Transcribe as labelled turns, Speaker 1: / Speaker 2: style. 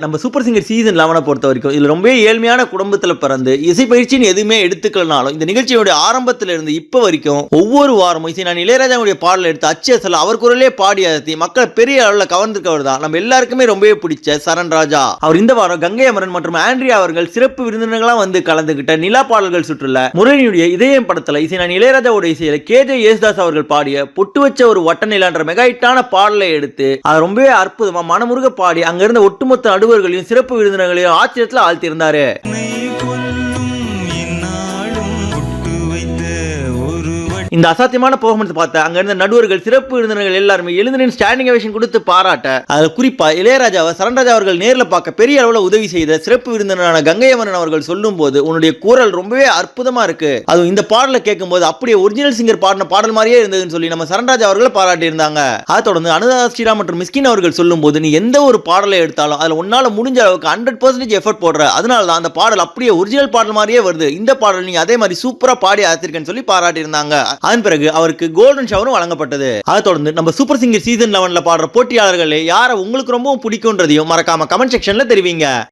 Speaker 1: நம்ம super singer season லெவனை பொறுத்த வரைக்கும் இதில் ரொம்ப ஏழ்மையான குடும்பத்தில் பிறந்து இசை பயிற்சின்னு எதுவுமே எடுத்துக்கலனாலும் இந்த நிகழ்ச்சியோட ஆரம்பத்தில் இருந்து இப்போ வரைக்கும் ஒவ்வொரு வாரமும் இசை நான் இளையராஜாவுடைய பாடலை எடுத்து அச்சேசல அவர் குரலே பாடி அழுத்தி மக்களை பெரிய அளவில் கவர்ந்திருக்கவர் தான். நம்ம எல்லாருக்குமே ரொம்பவே பிடிச்ச சரண் ராஜா. அவர் இந்த வாரம் கங்கை அமரன் மற்றும் ஆண்ட்ரியா அவர்கள் சிறப்பு விருந்தினர்களாக வந்து கலந்துகிட்ட நிலா பாடல்கள் சுற்றுல முரளியுடைய இதயம் படத்தில் இசை நான் இளையராஜாவோட இசையில கே ஜே யேசுதாஸ் அவர்கள் பாடிய பொட்டு வச்ச ஒரு வட்ட நிலான்ற மெகாயிட்டான பாடலை எடுத்து அது ரொம்பவே அற்புதமா மனமுருக பாடி அங்கிருந்த ஒட்டுமொத்த நடு நடுவர்களையும் சிறப்பு விருந்தினர்களையும் ஆச்சரியத்தில் ஆழ்த்தியிருந்தாரு. இந்த அசாத்தியமான பெர்ஃபார்மன்ஸ் பார்த்த அங்க இருந்த நடுவர்கள் சிறப்பு விருந்தினர்கள் எல்லாருமே எழுந்தனின் ஸ்டாண்டிங் அவேஷன் கொடுத்து பாராட்ட அதுல குறிப்பா இளையராஜாவை சரண்ராஜா அவர்கள் நேரில் பார்க்க பெரிய அளவில் உதவி செய்த சிறப்பு விருந்தினரான கங்கையமரன் அவர்கள் சொல்லும் போது உன்னுடைய குரல் ரொம்பவே அற்புதமா இருக்கு. அதுவும் இந்த பாடலை கேட்கும்போது அப்படியே ஒரிஜினல் சிங்கர் பாடின பாடல் மாதிரியே இருந்ததுன்னு சொல்லி நம்ம சரண்ராஜா அவர்களை பாராட்டி இருந்தாங்க அதை தொடர்ந்து அனுதா ஸ்ரீராம் மற்றும் மிஸ்கின் அவர்கள் சொல்லும் போது நீ எந்த ஒரு பாடலை எடுத்தாலும் அதில் உன்னால முடிஞ்ச அளவுக்கு ஹண்ட்ரட் பர்சன்டேஜ் எஃபர்ட் போடுற. அதனால தான் அந்த பாடல் அப்படியே ஒரிஜினல் பாடல் மாதிரியே வருது. இந்த பாடல் நீங்க அதே மாதிரி சூப்பரா பாடி ஆத்திருக்கேன்னு சொல்லி பாராட்டி இருந்தாங்க அதன் பிறகு அவருக்கு கோல்டன் ஷவரும் வழங்கப்பட்டது. அதை தொடர்ந்து நம்ம சூப்பர் சிங்கர் சீசன் லெவன்ல பாடுற போட்டியாளர்களே யாரை உங்களுக்கு ரொம்பவும் பிடிக்கும்ன்றதையும் மறக்காம கமெண்ட் செக்ஷன்ல தெரிவிங்க.